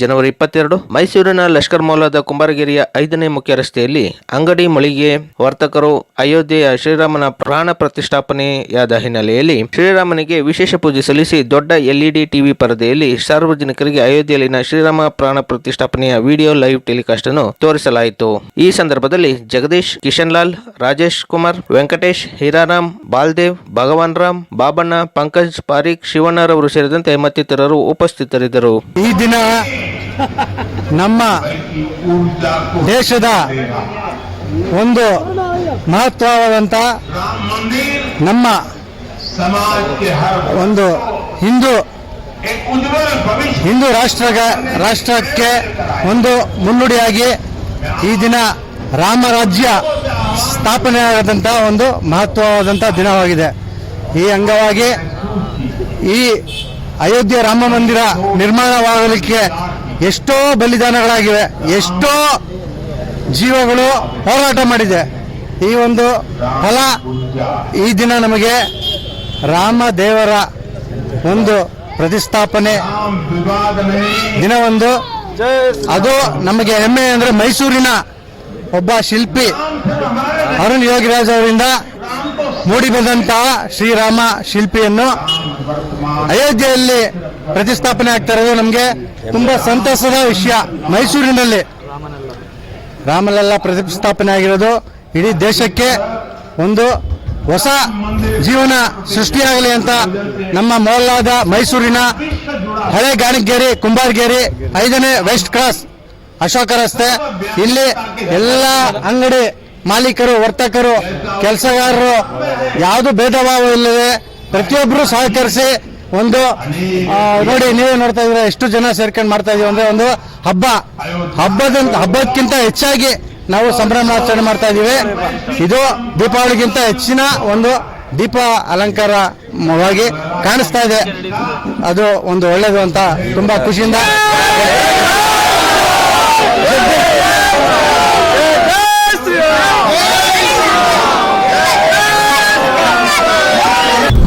ಜನವರಿ ಇಪ್ಪತ್ತೆರಡು, ಮೈಸೂರಿನ ಲಷ್ಕರ್ ಮೌಲಾದ ಕುಂಬಾರಗಿರಿಯ ಐದನೇ ಮುಖ್ಯ ರಸ್ತೆಯಲ್ಲಿ ಅಂಗಡಿ ಮಳಿಗೆ ವರ್ತಕರು ಅಯೋಧ್ಯೆಯ ಶ್ರೀರಾಮನ ಪ್ರಾಣ ಪ್ರತಿಷ್ಠಾಪನೆಯಾದ ಹಿನ್ನೆಲೆಯಲ್ಲಿ ಶ್ರೀರಾಮನಿಗೆ ವಿಶೇಷ ಪೂಜೆ ಸಲ್ಲಿಸಿ ದೊಡ್ಡ ಎಲ್ಇಡಿ ಟಿವಿ ಪರದೆಯಲ್ಲಿ ಸಾರ್ವಜನಿಕರಿಗೆ ಅಯೋಧ್ಯೆಯಲ್ಲಿನ ಶ್ರೀರಾಮ ಪ್ರಾಣ ಪ್ರತಿಷ್ಠಾಪನೆಯ ವಿಡಿಯೋ ಲೈವ್ ಟೆಲಿಕಾಸ್ಟ್ ಅನ್ನು ತೋರಿಸಲಾಯಿತು. ಈ ಸಂದರ್ಭದಲ್ಲಿ ಜಗದೀಶ್ ಕಿಶನ್ ಲಾಲ್ ರಾಜೇಶ್ ಕುಮಾರ್, ವೆಂಕಟೇಶ್, ಹೀರಾರಾಮ್, ಬಾಲ್ದೇವ್ ಭಗವಾನ್ ರಾಮ್ ಬಾಬಣ್ಣ, ಪಂಕಜ್ ಪಾರಿಕ್ ಶಿವಣ್ಣರವರು ಸೇರಿದಂತೆ ಮತ್ತಿತರರು ಉಪಸ್ಥಿತರಿದ್ದರು. ಈ ದಿನ ನಮ್ಮ ದೇಶದ ಒಂದು ಮಹತ್ವವಾದಂಥ ನಮ್ಮ ಒಂದು ಹಿಂದೂ ಹಿಂದೂ ರಾಷ್ಟ್ರ ರಾಷ್ಟ್ರಕ್ಕೆ ಒಂದು ಮುನ್ನುಡಿಯಾಗಿ ಈ ದಿನ ರಾಮರಾಜ್ಯ ಸ್ಥಾಪನೆಯಾದಂಥ ಒಂದು ಮಹತ್ವವಾದಂಥ ದಿನವಾಗಿದೆ. ಈ ಅಂಗವಾಗಿ ಈ ಅಯೋಧ್ಯೆ ರಾಮ ಮಂದಿರ ನಿರ್ಮಾಣವಾಗಲಿಕ್ಕೆ ಎಷ್ಟೋ ಬಲಿದಾನಗಳಾಗಿವೆ, ಎಷ್ಟೋ ಜೀವಗಳು ಹೋರಾಟ ಮಾಡಿದೆ. ಈ ಒಂದು ಫಲ ಈ ದಿನ ನಮಗೆ ರಾಮ ದೇವರ ಒಂದು ಪ್ರತಿಷ್ಠಾಪನೆ ದಿನವೊಂದು. ಅದು ನಮಗೆ ಹೆಮ್ಮೆ ಅಂದರೆ ಮೈಸೂರಿನ ಒಬ್ಬ ಶಿಲ್ಪಿ ಅರುಣ್ ಯೋಗಿರಾಜ್ ಅವರಿಂದ ಮೂಡಿ ಬಂದಂತಹ ಶ್ರೀರಾಮ ಶಿಲ್ಪಿಯನ್ನು ಅಯೋಧ್ಯೆಯಲ್ಲಿ ಪ್ರತಿಷ್ಠಾಪನೆ ಆಗ್ತಾ ಇರೋದು ನಮಗೆ ತುಂಬಾ ಸಂತಸದ ವಿಷಯ. ಮೈಸೂರಿನಲ್ಲಿ ರಾಮಲಲ್ಲ ಪ್ರತಿಷ್ಠಾಪನೆ ಆಗಿರೋದು. ಇಡೀ ದೇಶಕ್ಕೆ ಒಂದು ಹೊಸ ಜೀವನ ಸೃಷ್ಟಿಯಾಗಲಿ ಅಂತ ನಮ್ಮ ಮೊಹಲ್ಲಾದ ಮೈಸೂರಿನ ಹಳೆ ಗಾಣಿಗೇರಿ, ಕುಂಬಾರ್ಗೇರಿ, ಐದನೇ ವೆಸ್ಟ್ ಕ್ರಾಸ್ ಅಶೋಕ ರಸ್ತೆ. ಇಲ್ಲಿ ಎಲ್ಲ ಅಂಗಡಿ ಮಾಲೀಕರು, ವರ್ತಕರು, ಕೆಲಸಗಾರರು, ಯಾವುದು ಭೇದ ಭಾವ ಇಲ್ಲದೆ ಪ್ರತಿಯೊಬ್ಬರು ಸಹಕರಿಸಿ ಒಂದು ನೋಡಿ, ನೀವೇ ನೋಡ್ತಾ ಇದ್ರೆ ಎಷ್ಟು ಜನ ಸೇರ್ಕೊಂಡು ಮಾಡ್ತಾ ಇದೀವಿ ಅಂದ್ರೆ ಒಂದು ಹಬ್ಬ. ಹಬ್ಬದ ಹಬ್ಬಕ್ಕಿಂತ ಹೆಚ್ಚಾಗಿ ನಾವು ಸಂಭ್ರಮಾಚರಣೆ ಮಾಡ್ತಾ ಇದೀವಿ. ಇದು ದೀಪಾವಳಿಗಿಂತ ಹೆಚ್ಚಿನ ಒಂದು ದೀಪ ಅಲಂಕಾರವಾಗಿ ಕಾಣಿಸ್ತಾ ಇದೆ. ಅದು ಒಂದು ಒಳ್ಳೇದು ಅಂತ ತುಂಬಾ ಖುಷಿಯಿಂದ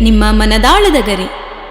ನಿಮ್ಮ ಮನದಾಳದ ಗರಿ.